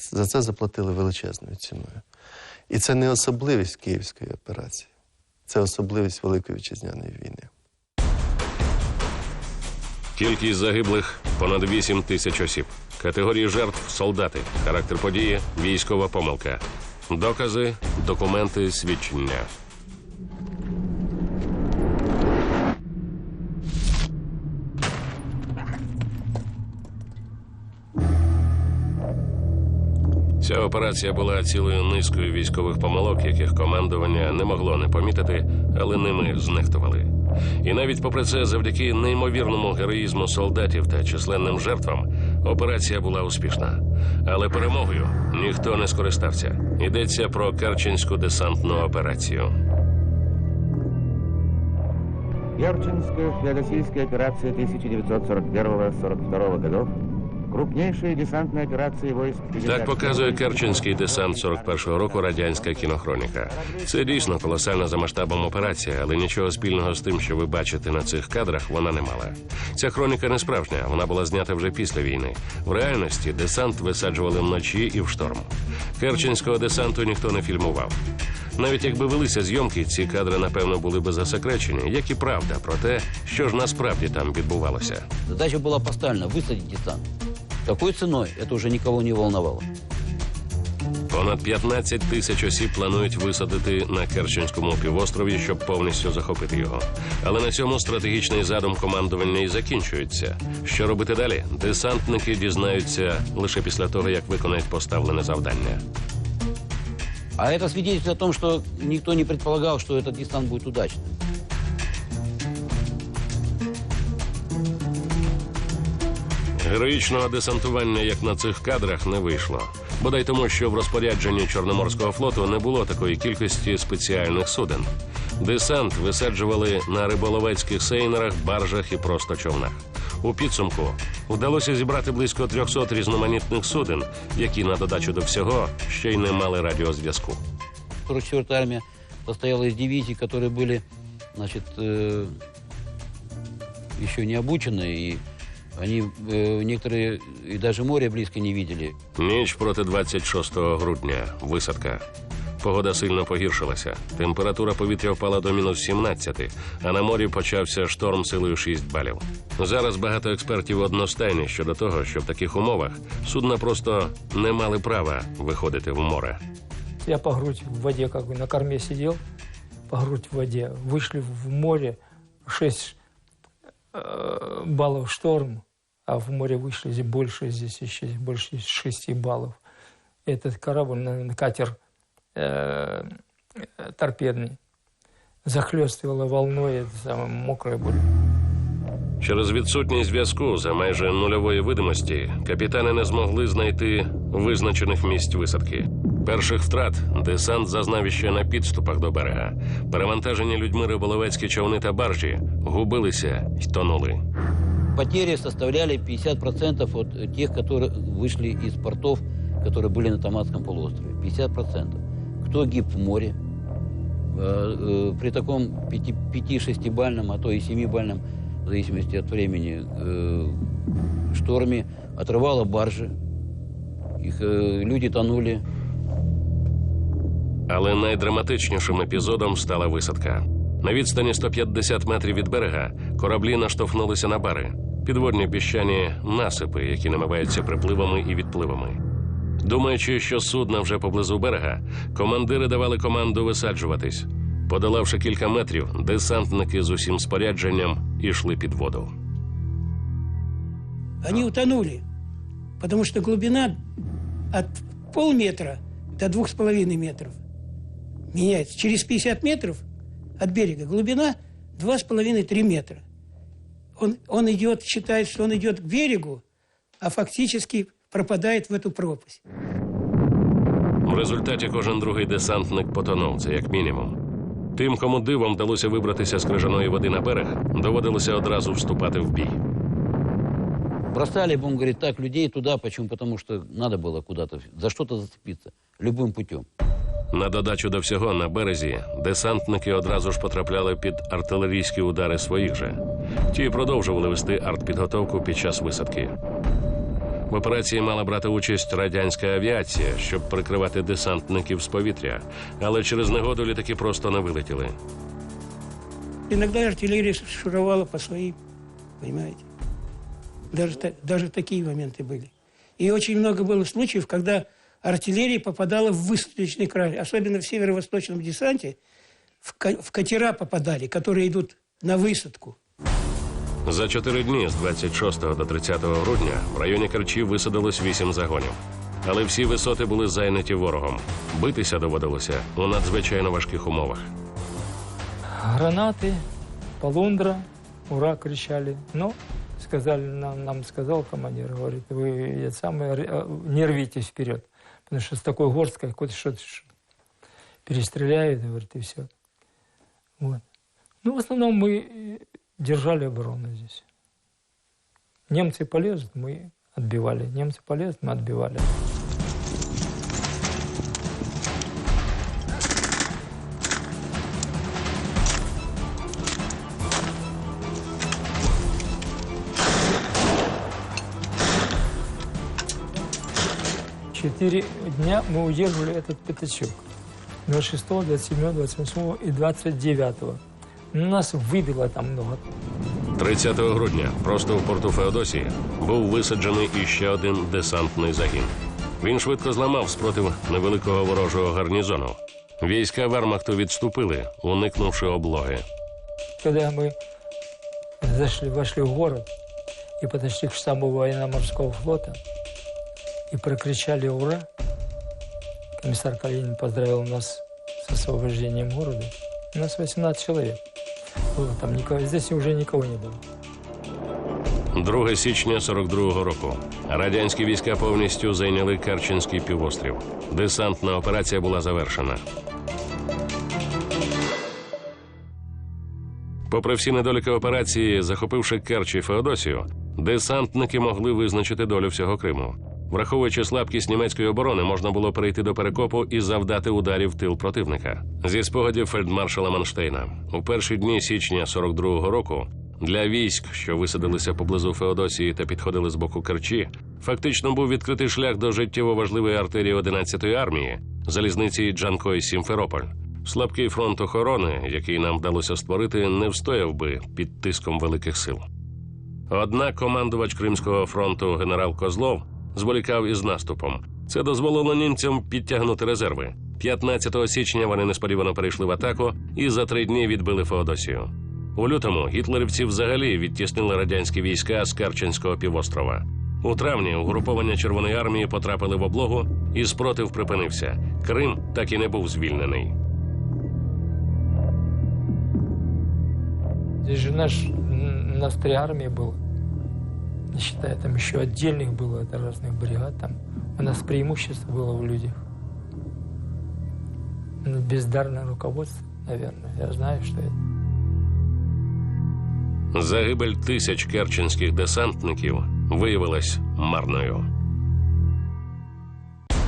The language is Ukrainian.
За це заплатили величезною ціною. І це не особливість Київської операції, це особливість Великої вітчизняної війни. Кількість загиблих понад 8 тисяч осіб. Категорії жертв солдати. Характер події військова помилка. Докази, документи, свідчення. Ця операція була цілою низкою військових помилок, яких командування не могло не помітити, але ними знехтували. І навіть попри це, завдяки неймовірному героїзму солдатів та численним жертвам, операція була успішна. Але перемогою ніхто не скористався. Йдеться про Керченську десантну операцію. Керченская феодосийская операция 1941-42 годов – крупнейшая десантная операция войск. Так показує Керченський десант 41-го року радянська кінохроніка. Це дійсно колосальна за масштабом операція, але нічого спільного з тим, що ви бачите на цих кадрах, вона не мала. Ця хроніка не справжня, вона була знята вже після війни. В реальності десант висаджували вночі і в шторм. Керченського десанту ніхто не фільмував. Навіть якби велися зйомки, ці кадри напевно були би засекречені, як і правда про те, що ж насправді там відбувалося. Задача была поставлена высадить десант. Какой ценой, это уже никого не волновало. Понад 15 тисяч осіб планують висадити на Керченському півострові, щоб повністю захопити його. Але на цьому стратегічний задум командування і закінчується. Що робити далі? Десантники дізнаються лише після того, як виконають поставлене завдання. А это свидетельствует о том, что никто не предполагал, что этот десант будет удачным. Героїчного десантування, як на цих кадрах, не вийшло. Бодай тому, що в розпорядженні Чорноморського флоту не було такої кількості спеціальних суден. Десант висаджували на риболовецьких сейнерах, баржах і просто човнах. У підсумку вдалося зібрати близько 300 різноманітних суден, які на додачу до всього ще й не мали радіозв'язку. 44-я армия состояла из дивизий, которые были, значит, э, еще не обучены, и они э, некоторые и даже море близко не видели. Ніч проти 26 грудня. Висадка. Погода сильно погіршилася. Температура повітря впала до мінус 17, а на морі почався шторм силою 6 балів. Зараз багато експертів одностайні щодо того, що в таких умовах судна просто не мали права виходити в море. Я по грудь в воде, как бы на корме сидел, по грудь в воде. Вышли в море 6 э, баллов шторм, а в море вышли здесь больше, здесь еще больше 6 баллов. Этот корабль, на катер э, э, торпедный, захлестывало волной, это самое мокрое были. Через відсутність зв'язку за майже нульової видимості капітани не змогли знайти визначених місць висадки. Перших втрат десант зазнав іще на підступах до берега. Перевантажені людьми риболовецькі човни та баржі губилися й тонули. Потери составляли 50% от э, тех, которые вышли из портов, которые были на Томатском полуострове. 50%. Кто гиб в море? Э, э, При таком 5-6-бальном, а то и 7-бальном, в зависимости от времени, э, шторме отрывало баржи. Их э, люди тонули. Але найдраматичнішим епізодом стала висадка. На відстані 150 метрів від берега кораблі наштовхнулися на бари, Підводні піщані насипи, які намиваються припливами і відпливами. Думаючи, що судна вже поблизу берега, командири давали команду висаджуватись. Подолавши кілька метрів, десантники з усім спорядженням ішли під воду. Они утонули, потому что глубина от полметра до двух с половиной метров меняется. Через 50 метров от берега с половиной-три метра Он, он идет, считает, что он идет к берегу, а фактически пропадает в эту пропасть. В результаті кожен другий десантник потонув, це як мінімум. Тим, кому дивом вдалося вибратися з крижаної води на берег, доводилося одразу вступати в бій. Бросали, будем говорить, так людей туда. Почему? Потому что надо было куда-то, за что-то зацепиться. Любым путем. На додачу до всього на березі десантники одразу ж потрапляли під артилерійські удари своїх же. Ті продовжували вести артпідготовку під час висадки. В операції мала брати участь радянська авіація, щоб прикривати десантників з повітря, але через негоду літаки просто не вилетіли. Иногда артиллерия шуровала по своим, понимаете. Даже, та- даже такие моменты были. И очень много было случаев, когда артиллерия попадала в высадочный край, особенно в северо-восточном десанте, в, ка- в катера попадали, которые идут на высадку. За чотири дні з 26 до 30 грудня в районі Керчі висадилось вісім загонів. Але всі висоти були зайняті ворогом. Битися доводилося у надзвичайно важких умовах. Гранаты, полундра, ура кричали. Но сказали нам, нам сказал командир, говорит, вы это самое, р- э, не рвитесь вперед. Потому что с такой горсткой какой-то что-то ш- перестреляют, говорит, и все. Вот. Ну, в основном мы э, Держали оборону здесь. Немцы полезут, мы отбивали. Немцы полезут, мы отбивали. Четыре дня мы удерживали этот пятачок. 26, 27, 28 и 29. Нас выбило там много. 30 грудня просто в порту Феодосії був висаджений іще один десантний загін. Він швидко зламав спротив невеликого ворожого гарнізону. Війська Вермахту відступили, уникнувши облоги. Когда мы зашли, вошли в город и подошли к штабу военно-морского флота и прокричали «Ура!», комиссар Калинин поздравил нас с освобождением города. У нас 18 человек. Было там никого, здесь уже никого не было. 2 січня 42-го року радянські війська повністю зайняли Керченський півострів. Десантна операція була завершена. Попри всі недоліки операції, захопивши Керч і Феодосію, десантники могли визначити долю всього Криму. Враховуючи слабкість німецької оборони, можна було перейти до перекопу і завдати ударів тил противника. Зі спогадів фельдмаршала Манштейна у перші дні січня 42-го року для військ, що висадилися поблизу Феодосії та підходили з боку Керчі, фактично був відкритий шлях до життєво важливої артерії 11-ї армії залізниці Джанкой Сімферополь. Слабкий фронт охорони, який нам вдалося створити, не встояв би під тиском великих сил. Однак командувач Кримського фронту генерал Козлов зволікав із наступом. Це дозволило німцям підтягнути резерви. 15 січня вони несподівано перейшли в атаку і за три дні відбили Феодосію. У лютому гітлерівці взагалі відтіснили радянські війська з Керченського півострова. У травні угруповання Червоної армії потрапили в облогу, і спротив припинився. Крим так і не був звільнений. Здесь же наш, м, у нас три армии было. Не считая, там еще отдельных было, это разных бригад. Там у нас преимущество было в людях. Ну, Бездарное руководство, наверное. Я знаю, что это. Загибель тисяч керченських десантників виявилась марною.